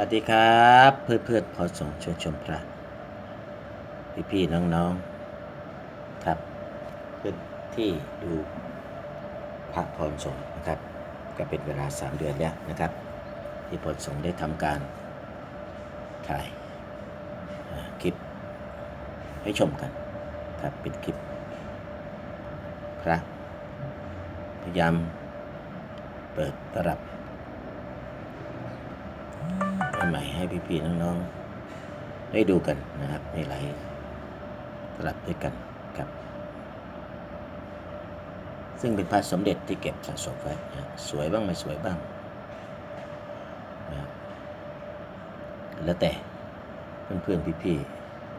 วัสดีครับ เพื่อนเพื่อนพอส่งชวนชมพระ พี่พี่ๆน้องครับ เพื่อนที่ดูพระพรสงนะครับ ก็เป็นเวลา3เดือนแล้วนะครับ ที่พรส่งได้ทำการถ่ายคลิปให้ชมกันครับเป็นคลิปพระพยายามเปิดตรับ ใหม่ให้พี่ๆน้องๆ ได้ดูกันนะครับในหลายตลับด้วยกันครับ ซึ่งเป็นพระสมเด็จที่เก็บสะสมไว้นะสวยบ้างไม่สวยบ้างนะครับแล้วแต่เพื่อนๆพี่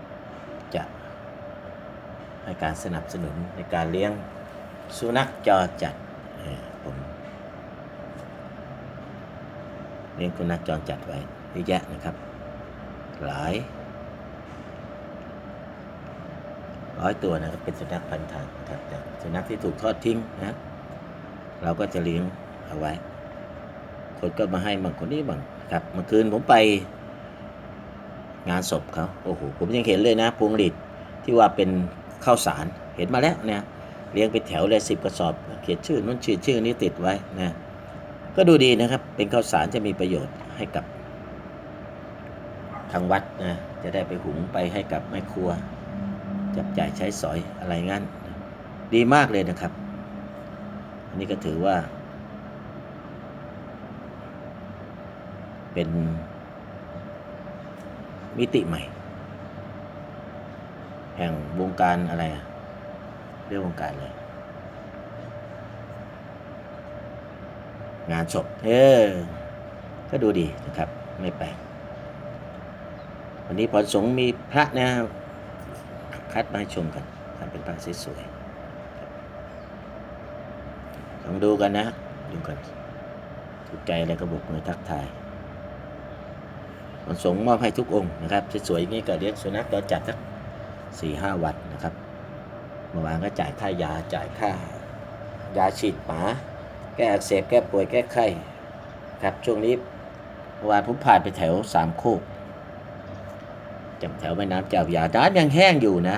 ๆจะให้การสนับสนุนในการเลี้ยงสุนัขจรจัดผมเลี้ยงสุนัขจรจัดไว้ เยอะแยะนะครับ หลาย ร้อยตัวนะครับเป็นสุนัขพันธุ์ไทยนะครับแต่สุนัขที่ถูกทอดทิ้งนะเราก็จะเลี้ยงเอาไว้ คนก็มาให้บางคนนี้บางครับเมื่อคืนผมไปงานศพเขาโอ้โหผมยังเห็นเลยนะพวงหลีดที่ว่าเป็นข้าวสารเห็นมาแล้วเนี่ยเลี้ยงเป็นแถวเลยสิบกระสอบ เขียนชื่อนู้นชื่อชื่อนี้ติดไว้นะก็ดูดีนะครับ เป็นข้าวสารจะมีประโยชน์ให้กับ ทางวัดนะจะได้ไปหุงไปให้กับแม่ครัว จับจ่ายใช้สอยอะไรงั้น ดีมากเลยนะครับ อันนี้ก็ถือว่า เป็นมิติใหม่ แห่งวงการอะไรเรื่องวงการเลยงานศพเออ ก็ดูดีนะครับ ไม่แปลก วันนี้พอสงฆ์มีพระนะคัดมาชมกันทำเป็นพระสวยๆลองดูกันนะ ดูกันถูกใจอะไรก็บอกมือทักทายพอสงฆ์มอบให้ทุกองค์นะครับสวยๆอย่างนี้ก็เลี้ยงสุนัขเราจัดสักสี่ห้าวันนะครับเมื่อวานก็จ่ายค่ายาจ่ายค่ายาฉีดหมาแก้อักเสบแก้ป่วยแก้ไข้ครับช่วงนี้เมื่อวานผมผ่านไปแถวสามโคก จำแถวแม่น้ำเจ้าพระยาน้ำยังแห้งอยู่นะ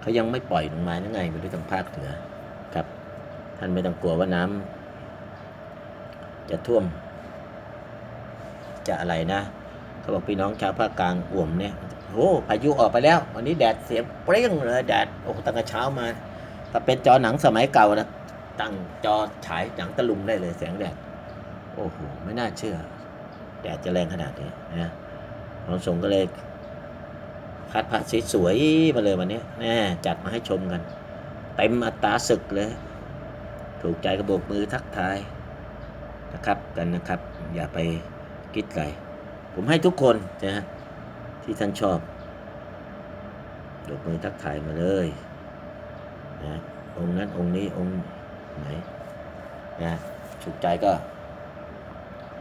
เขายังไม่ปล่อยลงมายังไงไม่รู้ทางภาคเหนือครับ ท่านไม่ต้องกลัวว่าน้ำจะท่วม จะอะไรนะเขาบอกพี่น้องชาวภาคกลางอ่วมเนี่ยโอ้พายุออกไปแล้ว วันนี้แดดเสียเปรี้ยงเลยแดดโอ้ตั้งแต่เช้ามาถ้าเป็นจอหนังสมัยเก่านะตั้งจอฉายหนังตะลุงได้เลยแสงแดดโอ้โหไม่น่าเชื่อ แดดจะแรงขนาดนี้นะหลวงสงก็เลย คัดพระสวยๆมาเลยวันนี้แน่จัดมาให้ชมกัน เต็มอัตราศึกเลย ถูกใจกระโบกมือทักทายนะครับกันนะครับ อย่าไปคิดไกลผมให้ทุกคนนะที่ท่านชอบโบกมือทักทายมาเลยนะองค์นั้นองค์นี้องค์ไหนนะถูกใจก็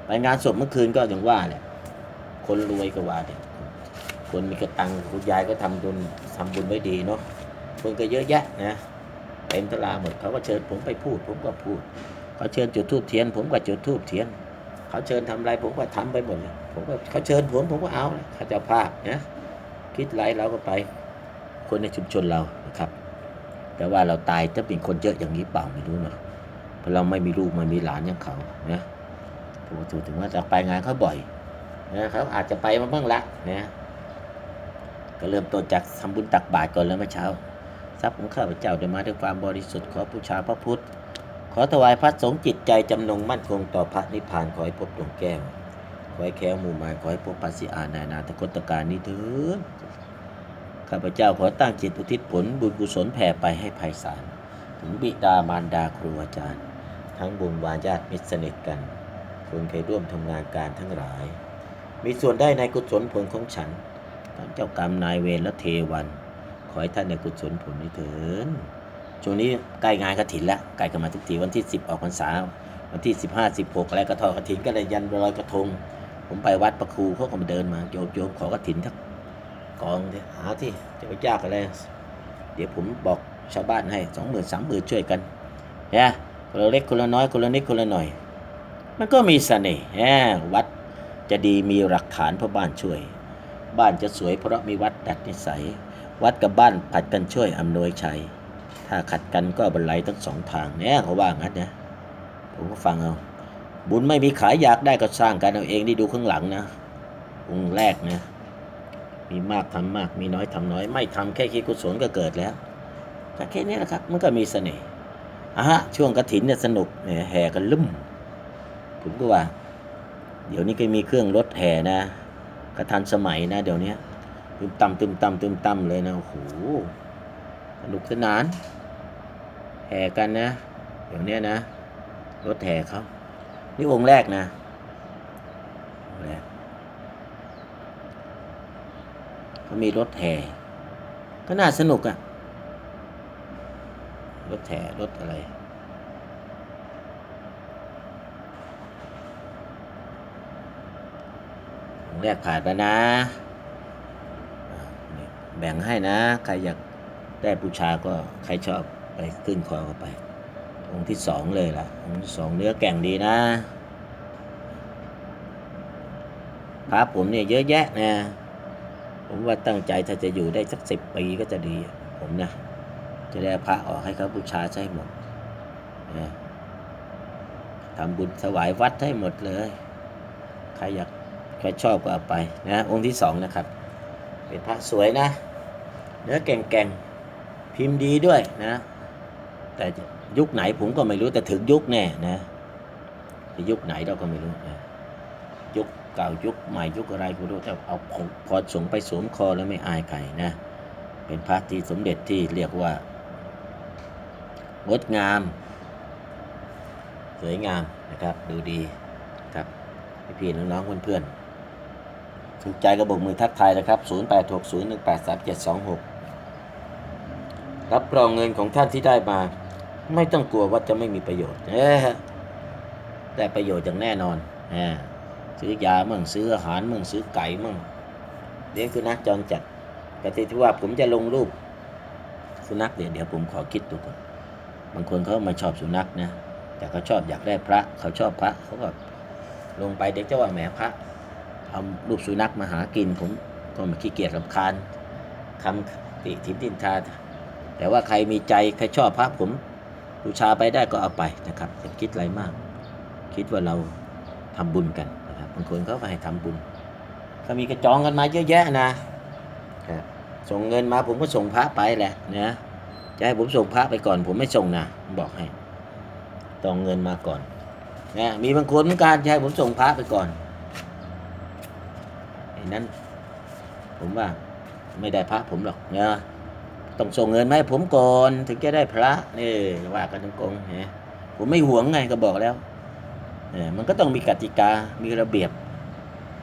ไปงานศพเมื่อคืนก็อย่างว่าแหละคนรวยก็ว่าเด็ก คนมีกระตังคุณยายก็ทำบุญทำบุญไว้ดีเนาะคนก็เยอะแยะนะเต็มตลาหมดเขาก็เชิญผมไปพูด ผมก็พูดเขาเชิญจุดทูบเทียน ผมก็จุดทูบเทียนเขาเชิญทำอะไรผมก็ทำไปหมดเลยผมก็เขาเชิญผมผมก็เอาเลยเขาจะภาพนะคิดไรเราก็ไป คนในชุมชนเรานะครับ แต่ว่าเราตายจะเป็นคนเยอะอย่างนี้เปล่าไม่รู้เนาะเพราะเราไม่มีลูกไม่มีหลานอย่างเขานะผมถึงว่าจะไปงานเขาบ่อยนะเขาอาจจะไปมาบ้างละนะ ก็เริ่มต้นจากทำบุญตักบาตรก่อนแล้วเมื่อเช้า ทรัพย์ของข้าพเจ้าได้มาด้วยความบริสุทธิ์ขอบูชาพระพุทธ ขอถวายพระสงฆ์จิตใจจำนงมั่นคงต่อพระนิพพานขอให้พบดวงแก้ว ขอให้แค้วหมู่มายขอให้พบปัสสิอานานาตกตการนี้เถิดข้าพเจ้าขอตั้งจิตอุทิศผลบุญกุศลแผ่ไปให้ไพศาลถึงบิดามารดาครูอาจารย์ ทั้งบุญวาญาติมิตรสนิทกันคนเคยร่วมทำงานการทั้งหลาย มีส่วนได้ในกุศลผลของฉัน เจ้ากรรมนายเวรและเทวัน ขอให้ท่านในกุศลผลนี้เถิดช่วงนี้ใกล้งานกระถินแล้วใกล้กันมาทุกทีวันที่ 10 ออกพรรษา วันที่ 15 16อะไรกระทอกระถินก็เลยยันลอยกระทง ผมไปวัดประครูเขาก็มาเดินมาโยมโยมขอกระถินทักกองที่หาที่จะไปยากอะไร เดี๋ยวผมบอกชาวบ้านให้สองหมื่นสามหมื่นช่วยกันนี่ยคนละเล็กคนละน้อยคนละนิดคนละหน่อย มันก็มีเสน่ห์แหมวัดจะดีมีหลักฐานเพระบ้านช่วย บ้านจะสวยเพราะมีวัดดัดนิสัย วัดกับบ้านผัดกันช่วยอำนวยชัย ถ้าขัดกันก็บันไลทั้งสองทางเนี่ยเขาว่างั้นนะ ผมก็ฟังเอา บุญไม่มีขายอยากได้ก็สร้างกันเอาเองนี่ดูข้างหลังนะองค์แรกนะ มีมากทำมาก มีน้อยทำน้อย ไม่ทำแค่คิดกุศลก็เกิดแล้วแต่แค่นี้แหละครับ มันก็มีเสน่ห์อะฮะช่วงกระถินเนี่ยสนุกเนี่ยแห่กันลุ่มผมก็ว่า เดี๋ยวนี้ก็มีเครื่องรถแห่นะ กระทันสมัยนะเดี๋ยวนี้ตึมตำตึมตำตึมตำเลยนะโอ้โหสนุกสนาน แห่กันนะ เดี๋ยวนี้นะ รถแห่เขานี่องแรกนะแรกเขามีรถแห่ก็น่าสนุกอะ รถแห่รถอะไร องค์ แรกผ่านไปนะแบ่งให้นะ ใครอยากได้บูชาก็ใครชอบไปขึ้นคอก็ไป องค์ที่สองเลยล่ะ องค์ที่สองเนื้อแก่งดีนะพระผมเนี่ยเยอะแยะนะ ผมว่าตั้งใจถ้าจะอยู่ได้สักสิบปีก็จะดี ผมนะ จะได้พระออกให้เขาบูชาใช้หมดนะทำบุญถวายวัดให้หมดเลย ใครอยาก ใครชอบก็เอาไปนะองค์ที่สองนะครับ เป็นพระสวยนะ เนื้อแก่งๆ พิมพ์ดีด้วยนะ แต่ยุคไหนผมก็ไม่รู้แต่ถึงยุคแน่นะแต่ยุคไหนเราก็ไม่รู้นะยุคเก่ายุคใหม่ยุคอะไรก็ไม่รู้แต่เอาพอพอสงไปสวมคอแล้วไม่อายใครนะ เป็นพระที่สมเด็จที่เรียกว่างดงาม สวยงามนะครับ ดูดีครับพี่ๆน้องๆเพื่อนๆ ถูกใจกระบอกมือทักทายนะครับ 0860183726 รับรองเงินของท่านที่ได้มา ไม่ต้องกลัวว่าจะไม่มีประโยชน์เอ้อได้ประโยชน์อย่างแน่นอนอซื้อยามั่งซื้ออาหารมั่งซื้อไก่มั่งเลี้ยงสุนัขจรจัดกติที่ว่าผมจะลงรูปสุนัขเดี๋ยวเดี๋ยวผมขอคิดดูก่อนบางคนเขาม่ชอบสุนัขนะแต่เขาชอบอยากได้พระ เขาชอบพระเขาก็ลงไปเด็กจะว่าแหมพระ เอารูปสุนัขมาหากิน ผมก็มาขี้เกียจรำคาญคำติทินตินทาแต่ว่าใครมีใจ ใครชอบพระผมบูชาไปได้ก็เอาไปนะครับอย่าคิดอะไรมาก คิดว่าเราทำบุญกันนะครับบางคนเขาก็ให้ทำบุญเขามีกระจองกันมาเยอะแยะนะครับส่งเงินมาผมก็ส่งพระไปแหละนะจะให้ผมส่งพระไปก่อน ผมไม่ส่งนะบอกให้ต้องเงินมาก่อนนะมีบางคนเหมือนกันจะให้ผมส่งพระไปก่อน นั้น ผมว่าไม่ได้พระผมหรอกนะต้องส่งเงินมาให้ผมก่อนถึงจะได้พระนี่ว่ากันตรงๆเห็นผมไม่หวงไงก็บอกแล้วเออมันก็ต้องมีกติกา มีระเบียบ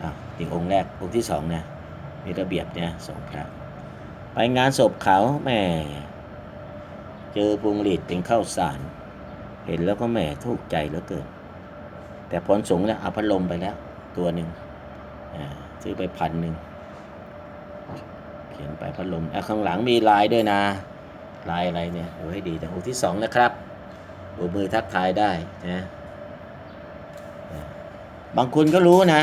อะอีกองค์แรกองค์ที่สองนะมีระเบียบเนี่ยส่งพระไปงานศพเขาแม่เจอพวงหลีดเป็นข้าวสาร เห็นแล้วก็แหม่ทุกข์ใจเหลือเกิน แต่พรสงฆ์เนี่ยเอาพัดลมไปแล้ว ตัวหนึ่งอ่า ซื้อไปพันหนึ่งเขียนไปพัดลมอะข้างหลังมีลายด้วยนะลายอะไรเนี่ยดูให้ดีแต่องค์ที่สองนะครับโบกมือทักทายได้นะบางคนก็รู้นะ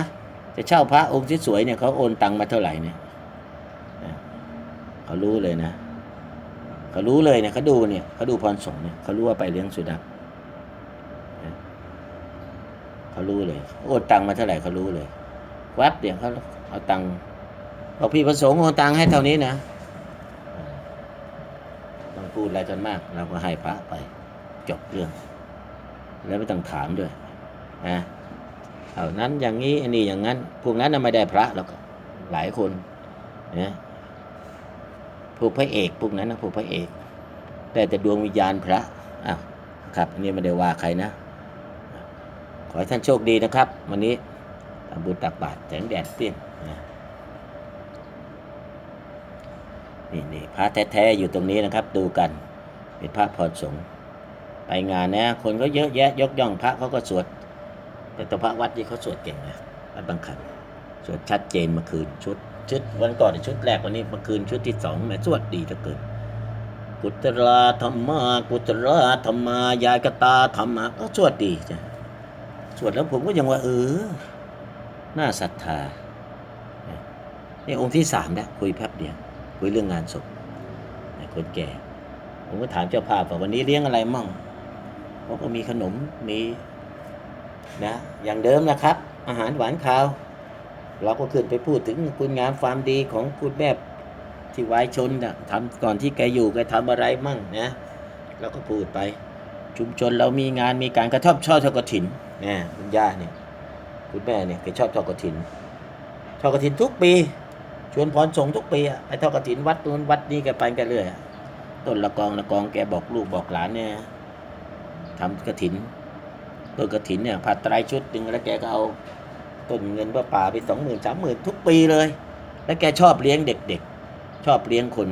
จะเช่าพระองค์ที่สวยเนี่ยเขาโอนตังมาเท่าไหร่เนี่ยเขารู้เลยนะเขารู้เลยเนี่ยเขาดูเนี่ยเขาดูพรสงเนี่ยเขารู้ว่าไปเลี้ยงสุนัขนะเขารู้เลย โอนตังมาเท่าไหร่เขารู้เลย แวัดเนี่ยเขาเอาตังค์บอกพี่ประสงค์โอนตังค์ให้เท่านี้นะต้องพูดอะไรกันมาก เราก็ให้พระไปจบเรื่อง แล้วไม่ต้องถามด้วยนะเอานั้นอย่างนี้อันนี้อย่างนั้น พวกนั้นน่ะไม่ได้พระแล้วก็หลายคนนะพวกพระเอกพวกนั้นนะพวกพระเอกได้แต่ดวงวิญญาณพระอ้าวครับนนี่ไม่ได้ว่าใครนะ ขอให้ท่านโชคดีนะครับ วันนี้ ทำบุญตักบาตรแสงแดดเปรี้ยงนะนี่นี่พระแท้ๆอยู่ตรงนี้นะครับ ดูกันเป็นพระพรสงฆ์ไปงานนะคนก็เยอะแยะ ยกย่องพระเขาก็สวด แต่ตัวพระวัดนี่เขาสวดเก่งนะวัดบางขันสวดชัดเจนเมื่อคืนชุดชุดวันก่อนชุดแรกวันนี้เมื่อคืนชุดที่สองแม่สวดดีเหลือเกินกุตราธรรมากุตราธรรมายากตาธรรมะก็สวดดีจ้ะสวดแล้วผมก็ยังว่าเออ น่าศรัทธานี่องค์ที่สามแล้วคุยแป๊บเดียวคุยเรื่องงานศพคนแก่ ผมก็ถามเจ้าภาพว่าวันนี้เลี้ยงอะไรมั่งเขาก็มีขนมมีนะอย่างเดิมนะครับ อาหารหวานข้าว เราก็ขึ้นไปพูดถึงคุณงามความดีของคุณแม่ที่วายชนนะทำก่อนที่แกอยู่แกทำอะไรมั่งนะเราก็พูดไป ชุมชนเรามีงานมีการกระทบช่อทอดกถินนี่คุณย่าเนี่ย คุณแม่เนี่ยแกชอบทอดกระถินทอดกระถินทุกปี ชวนพรส่งทุกปีอะไปทอดกระถินวัดนู้นวัดนี้แกไปกันเรื่อยต้นละกองละกองแกบอกลูกบอกหลานเนี่ยทำกระถินต้นกระถินเนี่ยผัดไตรชุดหนึ่งแล้วแกก็เอาต้นเงินว่าป่าไปสองหมื่นสามหมื่นทุกปีเลย แล้วแกชอบเลี้ยงเด็กๆ ชอบเลี้ยงคน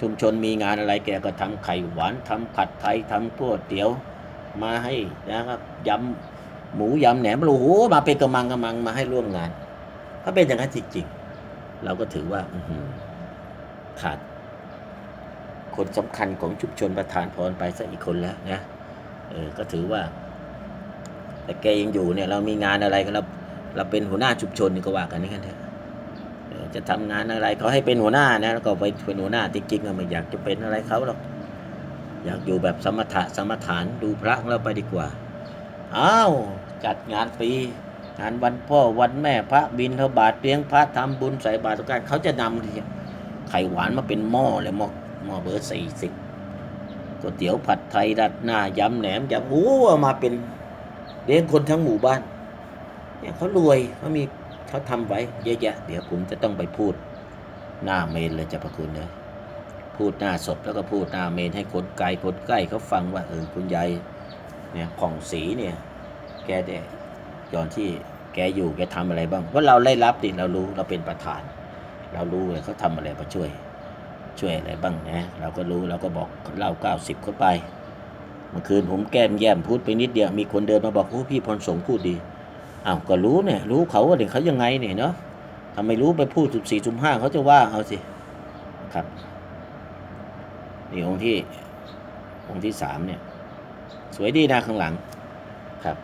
ชุมชนมีงานอะไรแกก็ทำไข่หวานทำผัดไทยทำก๋วยเตี๋ยว มาให้นะครับยำ หมูยำแหนมโอ้โหมาเป็นกระมังกระมังมาให้ร่วมงาน ก็เป็นอย่างนั้นจริงๆ เราก็ถือว่าอืขาด คนสำคัญของชุมชนประธานพรไปสักอีกคนแล้วนะเออก็ถือว่า แต่แกยังอยู่เนี่ย เรามีงานอะไรกันเราเราเป็นหัวหน้าชุมชนนี่ก็ว่ากันนี่กันเถอะจะทำงานอะไรเขาให้เป็นหัวหน้านะแล้วก็ไปเป็นหัวหน้าจริงๆก็ไม่อยากจะเป็นอะไรเขาหรอกอยากอยู่แบบสมถะสมถานดูพระของเราไปดีกว่า อ้าว จัดงานปีงานวันพ่อวันแม่พระบินทบาทเลี้ยงพระทำบุญใส่บาตรทุกการเขาจะนำทีไข่หวานมาเป็นหม้อเลยหม้อหม้อเบอร์สี่สิบก๋วยเตี๋ยวผัดไทยรัดหน้ายำแหนมยำโอ้ามาเป็นเลี้ยงคนทั้งหมู่บ้านเนี่ยเขารวยเขามีเขาทำไว้เยอะแยะเดี๋ยวผมจะต้องไปพูดหน้าเมนเลยเจ้าพระคุณเลยพูดหน้าศพแล้วก็พูดหน้าเมนให้คนไกลคนใกล้เขาฟังว่าเออคุณยายเนี่ยผ่องศรีเนี่ย แกได้ย้อนที่แกอยู่แกทำอะไรบ้างว่าะเราได้รับดิเรารู้เราเป็นประธาน เรารู้เลยเขาทำอะไรมาช่วย ช่วยอะไรบ้างนะเราก็รู้เราก็บอกเล่าเก้าสิบเข้าไป เมื่อคืนผมแก้มแย้มพูดไปนิดเดียวมีคนเดินมาบอกโอ้พี่พรสงพูดดีอ้าวก็รู้เนี่ยรู้เขาว่าเด็กเขายังไงเนี่ยเนาะทำไมรู้ไปพูดสุบสี่สุบห้าเขาจะว่าเอาสิครับนี่องค์ที่องค์ที่สามเนี่ย สวยดีนะข้างหลังครับ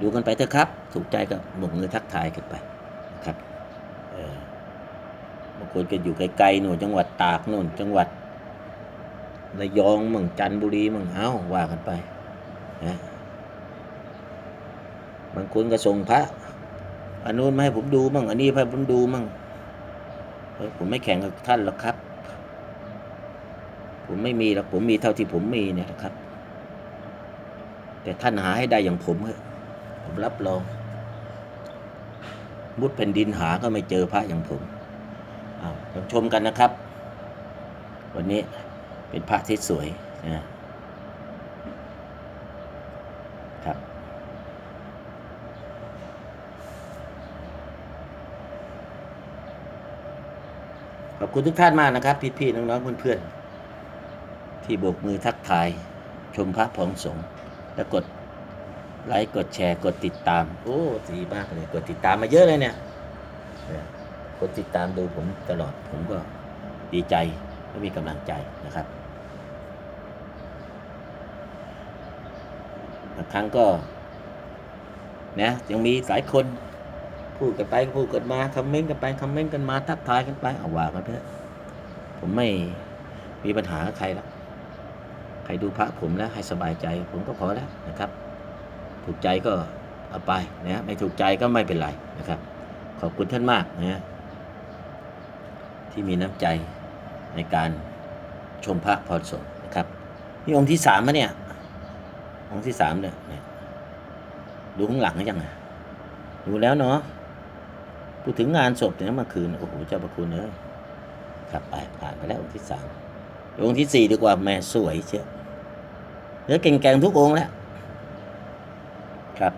ดูกันไปเถอะครับ ถูกใจก็หมกมือทักทายกันไปนะครับบางคนก็อยู่ไกลๆหน่นจังหวัดตากนู่นจังหวัดระยองมั่งจันทบุรีมั่งเอ้าว่ากันไปนะบางคนก็ส่งพระอันนู้นมาให้ผมดูมั่งอันนี้ให้ผมดูมั่งผมไม่แข่งกับท่านหรอกครับ ผมไม่มีหรอกผมมีเท่าที่ผมมีเนี่ยครับ แต่ท่านหาให้ได้อย่างผมเถอะ ผมรับรองมุดแผ่นดินหาก็ไม่เจอพระอย่างผมอาวลองชมกันนะครับ วันนี้เป็นพระที่สวยนะครับขอบคุณทุกท่านมากนะครับ พี่ๆน้องๆเพื่อนๆที่โบกมือทักทาย ชมพระผองสงฆ์และกด ไลค์กดแชร์กดติดตาม โอ้ดีมากเลยกดติดตามมาเยอะเลยเนี่ยกดติดตามดูผมตลอดผมก็ดีใจและมีกำลังใจนะครับบางครั้งก็นะยังมีหลายคนพูดกันไปพูดกันมาคอมเมนต์กันไปคอมเมนต์กันมาทักทายกันไปเอาว่ากันเถอะผมไม่มีปัญหากับใครแล้วใครดูพระผมแล้วให้สบายใจ ผมก็พอแล้วนะครับ ถูกใจก็เอาไปนะไม่ถูกใจก็ไม่เป็นไรนะครับ ขอบคุณท่านมากนะที่มีน้ำใจในการชมพระพรสงนะครับนี่องค์ที่สามมะเนี่ยองค์ที่สามเนี่ยดูข้างหลังหรือยังอะดูแล้วเนาะพูดถึงงานศพเนี่ยเมื่อคืนโอ้โหเจ้าประคุณเอ้ยครับไปผ่านไปแล้วองค์ที่สามองค์ที่สี่ดีกว่าแม่สวยเชียวเหลือเก่งๆทุกองค์แล้ว ครับ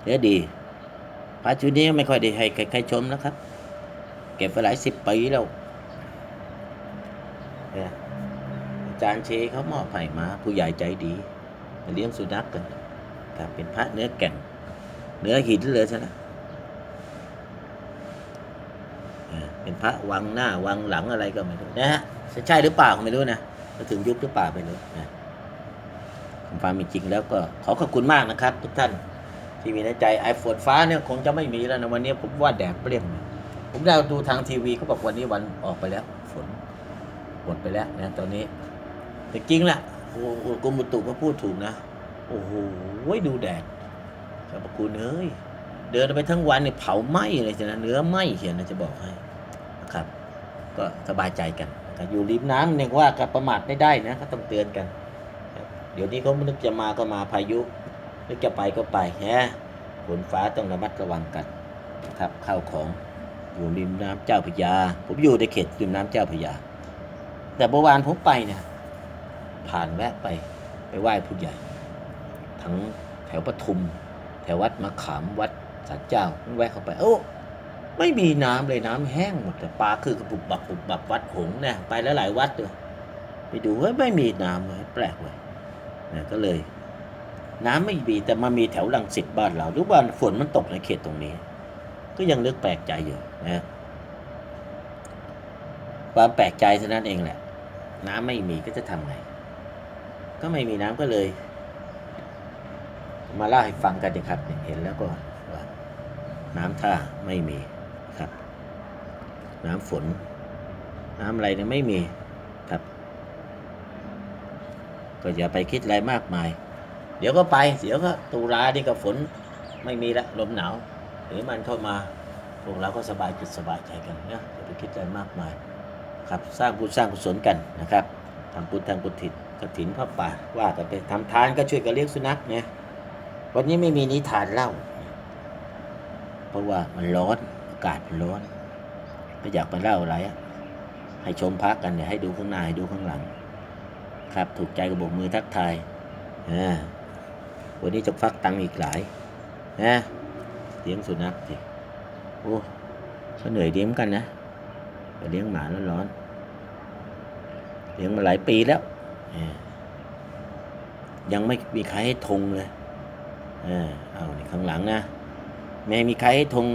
เหลือดีพระชุดนี้ไม่ค่อยได้ให้ใครชมแล้วครับ เก็บไปหลายสิบปีแล้วอาจารย์เชเขามอบให้มา ผู้ใหญ่ใจดีมาเลี้ยงสุนัขกันครับเป็นพระเนื้อแก่นเนื้อหินเลยใช่ไหมเป็นพระวังหน้าวังหลังอะไรก็ไม่รู้นะฮะใช่หรือเปล่าก็ไม่รู้นะจะถึงยุคหรือเปล่าไม่รู้นะ ความเป็นจริงแล้วก็ขอขอบคุณมากนะครับ ทุกท่านที่มีในใจไอ้ฝนฟ้าเนี่ยคงจะไม่มีแล้วนะวันนี้ผมว่าแดดเปรี้ยงผมได้ดูทางทีวีเขาบอกวันนี้วันออกไปแล้ว ฝนหมดไปแล้วนะตอนนี้ แต่จริงแหละโอ้โหกรมอุตุก็พูดถูกนะ โอ้โหดูแดดขอบคุณเอ้ยเดินไปทั้งวันเนี่ยเผาไหม้เลยจ้ะเนื้อไหม้เขียนนะจะบอกให้นะครับ ก็สบายใจกันอยู่ริมน้ำเนี่ยว่ากับประมาทไม่ได้นะก็ต้องเตือนกัน ดี๋ยวนี้เขานึกจะมาก็มาพายุ นึกจะไปก็ไปฮะฝนฟ้าต้องระมัดระวังกันนะครับข้าวของอยู่ริมน้ำเจ้าพยา ผมอยู่ในเขตริมน้ำเจ้าพยา แต่เมื่อวานผมไปเนี่ยผ่านแวะไปไปไหว้ผู้ใหญ่ ทั้งแถวปทุม แถววัดมะขามวัดสันเจ้าแวะเข้าไป โอ้ไม่มีน้ำเลยน้ำแห้งหมดแต่ปลาคือกระปุกบักปุกบักวัดหงเนี่ยไปแล้วหลายวัดเลยไปดูเฮ้ยไม่มีน้ำเลยแปลกเลย นะก็เลย น้ำไม่มีแต่มามีแถวลังสิตบ้านเราหรือว่าฝนมันตกในเขตตรงนี้ ก็ยังนึกแปลกใจอยู่นะความแปลกใจเท่านั้นเองแหละ น้ำไม่มีก็จะทำไง ก็ไม่มีน้ำก็เลย มาเล่าให้ฟังกันนะครับเห็นแล้วก็ว่าน้ำท่าไม่มีครับ น้ำฝน น้ำอะไรเนี่ยไม่มี ก็อย่าไปคิดอะไรมากมาย เดี๋ยวก็ไป เดี๋ยวก็ตุลานี่ก็ฝนไม่มีละลมหนาวหรือมันเข้ามาพวกเราก็สบายจิตสบายใจกันนะอย่าไปคิดอะไรมากมายครับสร้างบุญสร้างกุศลกันนะครับทำบุญทำบุญถินกถินพระป่าว่ากันไปทำทานก็ช่วยกันเลี้ยงสุนัขเนี่ยวันนี้ไม่มีนิทานเล่า เพราะว่ามันร้อนอากาศมันร้อนไม่อยากมาเล่าอะไรให้ชมพักกันเนี่ยให้ดูข้างหน้าให้ดูข้างหลัง ครับ ถูกใจก็โบกมือทักทายอ่าวันนี้จะฟักตังอีกหลายนะเลี้ยงสุนัขสิโอ้ก็เหนื่อยเลี้ยงกันนะไปเลี้ยงหมาแล้วร้อนเลี้ยงมาหลายปีแล้วยังไม่มีใครให้ธงเลยเออเอานี่ข้างหลังนะไม่มีใครให้ธง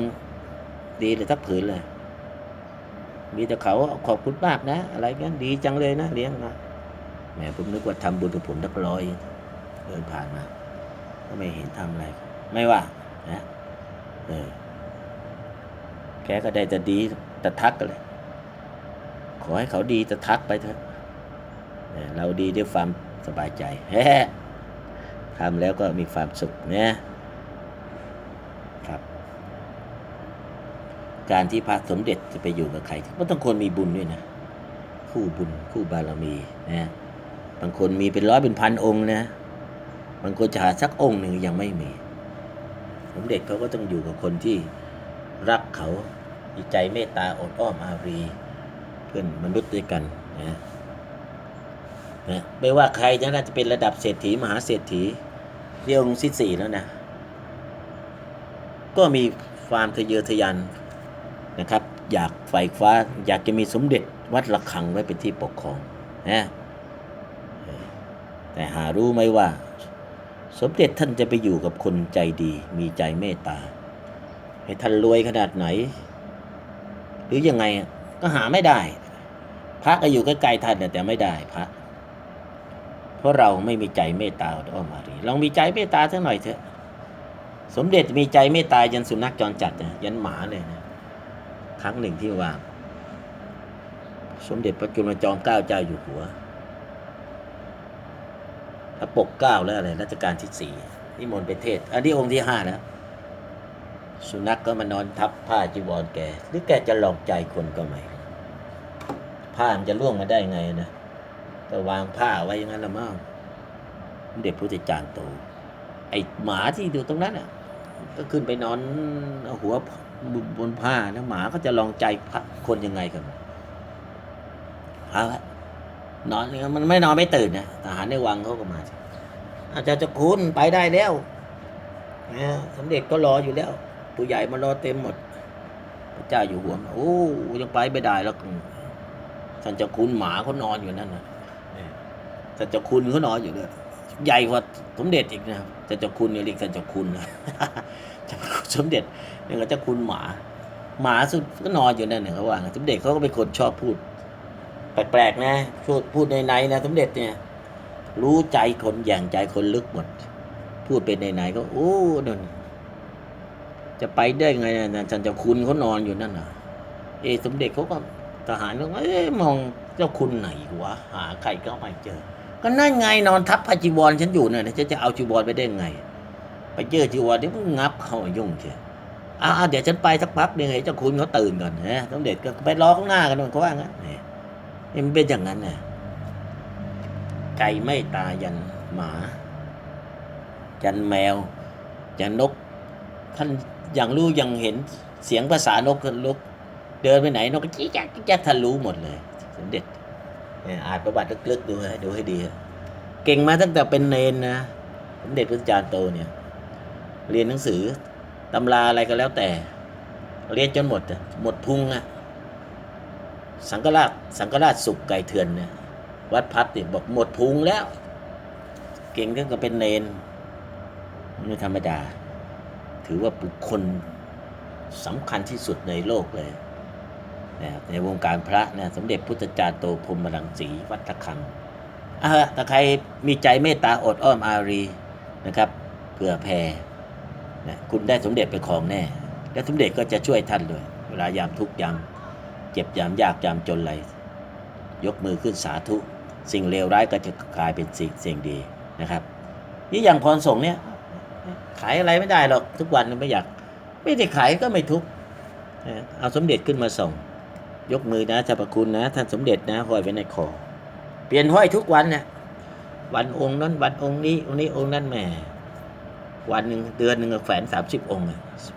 ดีเลยทักผืนเลย มีแต่เขาขอบคุณมากนะ อะไรกันดีจังเลยนะ เลี้ยงมา แหมผมนึกว่าทำบุญกับผมนักร้อยเดินผ่านมา ก็ไม่เห็นทำอะไร ไม่ว่านะเออแกก็ได้แต่ดีแต่ทักกันเลย ขอให้เขาดีแต่ทักไปเถอะเราดีด้วยความสบายใจแฮทำแล้วก็มีความสุขนะครับ การที่พระสมเด็จจะไปอยู่กับใครก็ต้องควรมีบุญด้วยนะ คู่บุญคู่บารมีนะางคนมีเป็นร้อยเป็นพันองค์นะบางคนจะหาสักองค์หนึ่งยังไม่มีสมเด็จเขาก็ต้องอยู่กับคนที่รักเขาใจเมตตาอดอ้อมอารีเพื่อนมนุษย์ด้วยกันนะนะไม่ว่าใครจะน่าจะเป็นระดับเศรษฐีมหาเศรษฐีเรียกองค์ที่สี่แล้วนะ ก็มีความทะเยอทะยานนะครับ อยากไฟฟ้าอยากจะมีสมเด็จวัดระฆังไว้เป็นที่ปกครองนะ แต่หารู้ไหมว่า สมเด็จท่านจะไปอยู่กับคนใจดี มีใจเมตตา ให้ท่านรวยขนาดไหน หรือยังไงก็หาไม่ได้ พระก็อยู่ใกล้ๆท่านแต่ไม่ได้พระ เพราะเราไม่มีใจเมตตาอดอ้อมารีลองมีใจเมตตาสักหน่อยเถอะ สมเด็จมีใจเมตตายันสุนัขจรจัดนะยันหมาเลยนะครั้งหนึ่งที่ว่า สมเด็จพระจุลจอมเกล้าเจ้าอยู่หัว ปกเก้าแล้วอะไรรัชกาลที่สี่นิมนต์ไปเทศ อันนี้องค์ที่ห้าแล้ว สุนัขกก็มานอนทับผ้าจีวรแก หรือแกจะหลอกใจคนก็ไม่ผ้ามันจะล่วงมาได้ไงนะก็วางผ้าไว้อย่างนั้นละมั้งเด็กพุทธจารโต ไอหมาที่อยู่ตรงนั้นอะ ก็ขึ้นไปนอนหัวบนผ้าแล้วหมาก็จะลองใจคนยังไงกันเอาละ นอนมันไม่นอนไม่ตื่นนะทหารในวังเขาก็มาอาจารย์เจะคุณไปได้แล้วนะสมเด็จก็รออยู่แล้วผู้ใหญ่มารอเต็มหมด พระเจ้าอยู่หัวโอ้ยังไปไม่ได้แล้วท่านเจ้าคุณหมาเขานอนอยู่นั่นนะเนี่ยท่านเจ้าคุณเขานอนอยู่เลยใหญ่กว่าสมเด็จอีกนะครับท่านเจ้าคุณเนี่ยเรียกท่านเจ้าคุณนะสมเด็จเนี่ยก็เจ้าคุณหมา หมาสุดก็นอนอยู่นั่นเนี่ยเขาว่าสมเด็จเขาก็เป็นคนชอบพูด แปลกๆนะพูดพูดในในๆนะสมเด็จเนี่ย รู้ใจคนอย่างใจคนลึกหมด พูดเป็นไหนๆก็ โอ้นั่นจะไปได้ไงนะจันเจ้าคุณเขานอนอยู่นั่นน่ะ เอสมเด็จเขาก็ทหารเขาก็เอ๊มองเจ้าคุณไหนวะหาใครก็ไม่เจอ ก็นั่นไงนอนทับพระจีวรฉันอยู่เนี่ยจะจะเอาจีวรไปได้ไง ไปเจอจีวรเดี๋ยวมันงับเข้ายุ่งเชียอ่าเดี๋ยวฉันไปสักพักหนึงให้เจ้าคุณเขาตื่นก่อนนะสมเด็จก็ไปรอข้างหน้ากันนู่นเขาว่างั้น นี่นี่มันเป็นอย่างนั้นน่ะไก่ไม่ตายยันหมา ยันแมว ยันนก ท่านอย่างรู้ยังเห็นเสียงภาษานกนก เดินไปไหนนกจี้จักจี้จักท่านรู้หมดเลยสมเด็จเนี่ยอ่านประวัติลึกๆดูให้ดูให้ดี เก่งมาตั้งแต่เป็นเนนนะสมเด็จพระจารย์โตเนี่ย เรียนหนังสือตำราอะไรก็แล้วแต่ เรียนจนหมดหมดพุงอะ สังฆราชสังฆราชสุขไก่เถื่อนเนี่ยวัดพัดเนี่ยบอกหมดพุงแล้ว เก่งตั้งแต่เป็นเนนไม่ธรรมดา ถือว่าบุคคลสำคัญที่สุดในโลกเลยนะในวงการพระนะสมเด็จพุทธจารย์โตพรหมรังสีวัดตะคังอะถ้าใครมีใจเมตตาอดอ้อมอารีนะครับเผื่อแผ่นะคุณได้สมเด็จไปนของแน่ และสมเด็จก็จะช่วยท่านด้วย เวลายามทุกยาม เจ็บยามยากยามจนอะไรยกมือขึ้นสาธุ สิ่งเลวร้ายก็จะกลายเป็นสิ่งสิ่งดีนะครับ นี่อย่างพรสงเนี่ยขายอะไรไม่ได้หรอกทุกวันไม่อยากไม่ได้ขายก็ไม่ทุกเอาสมเด็จขึ้นมาส่ง ยกมือนะจ้าประคุณนะ ท่านสมเด็จนะห้อยไว้ในคอเปลี่ยนห้อยทุกวันเนี่ยวันองค์นั้นวันองค์นี้องค์นี้องค์นั้นแหมวันหนึ่งเดือนหนึ่งแฝนสามสิบองค์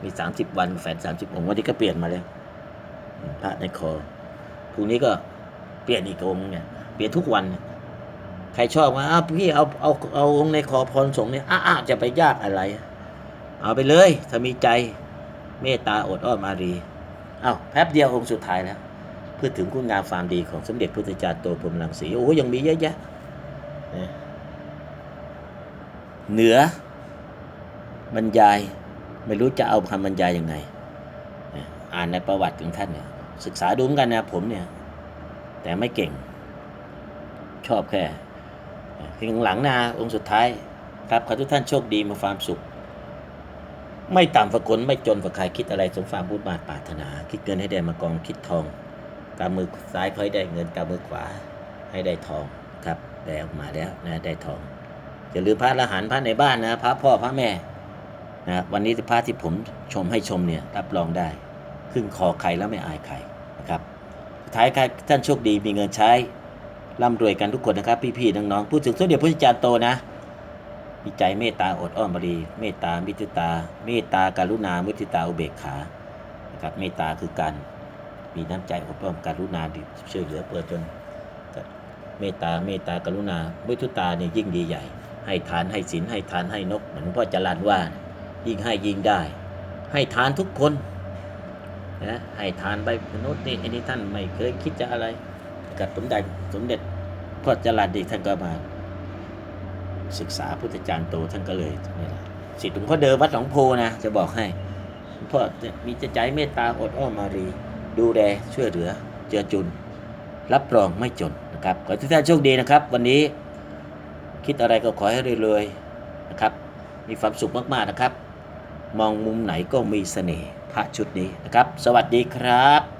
มีสามสิบวันแฝนสามสิบองค์วันนี้ก็เปลี่ยนมาแล้ว พระในคอพรุ่งนี้ก็เปลี่ยนอีกองเนี่ยเปลี่ยนทุกวัน ใครชอบมาอ้าวพี่เอาเอาเอาองค์ในคอพรสงเนี่ยอ้าวจะไปยากอะไร เอาไปเลยถ้ามีใจเมตตาอดอ้อมอารีเอาแป๊บเดียวองค์สุดท้ายแล้วเพื่อถึงคุณงามความดีของสมเด็จพุทธจารย์โตพรหมรังสีโอ้ยังมีเยอะแยะเหนือบรรยายไม่รู้จะเอาคำบรรยายยังไง อ่านในประวัติของท่านเนี่ยศึกษาดูเหมือนกันนะผมเนี่ย แต่ไม่เก่ง ชอบแค่ข้งหลังนะองค์สุดท้าย ครับขอทุกท่านโชคดีมีความสุข ไม่ต่ำฝักคนไม่จนฝักใครคิดอะไรสมความบุญมาปรารถนา คิดเงินให้ได้มากองคิดทองกำมือซ้ายค่อยได้เงินกำมือขวาให้ได้ทองครับได้ออกมาแล้วนะได้ทองอย่าลืมพระอรหันพระในบ้านนะพระพ่อพระแม่นะวันนี้พระที่ผมชมให้ชมเนี่ยรับรองได้ ขึ้นคอใครแล้วไม่อายใครนะครับท้ายใครท่านโชคดีมีเงินใช้ร่ำรวยกันทุกคนนะครับ พี่ๆน้องๆพูดถึงสมเด็จพระจารย์โตนะมีใจเมตตาอดอ้อมบรีเมตตามิตรตา เมตตาการุณามุทิตาอุเบกขานะครับเมตตาคือการมีน้ำใจอดอ้อมการุณาช่วยเหลือเพื่อจนเมตตาเมตตากรุณามุทิตาเนี่ยยิ่งดีใหญ่ ให้ทานให้ศีลให้ทานให้นกเหมือนพ่อจรันว่า ยิ่งให้ยิ่งได้ ให้ทานทุกคน นะให้ทานไปนุษย์นี่อันนี้ท่านไม่เคยคิดจะอะไร กับสมเด็จสมเด็จพ่อจรันดีท่านก็มาศึกษาพุทธจารย์โตท่านก็เลยนี่แหละสิทธิ์หลวงพ่อเดิมวัดหนองโพนะ จะบอกให้พ่อมีใจเมตตาอดอ้อมมารี ดูแลช่วยเหลือ เจือจุน รับรองไม่จนนะครับขอทุกท่านโชคดีนะครับ วันนี้คิดอะไรก็ขอให้รวยๆนะครับ มีความสุขมากๆนะครับ มองมุมไหนก็มีเสน่ห์ ระชุดนี้นะครับ สวัสดีครับ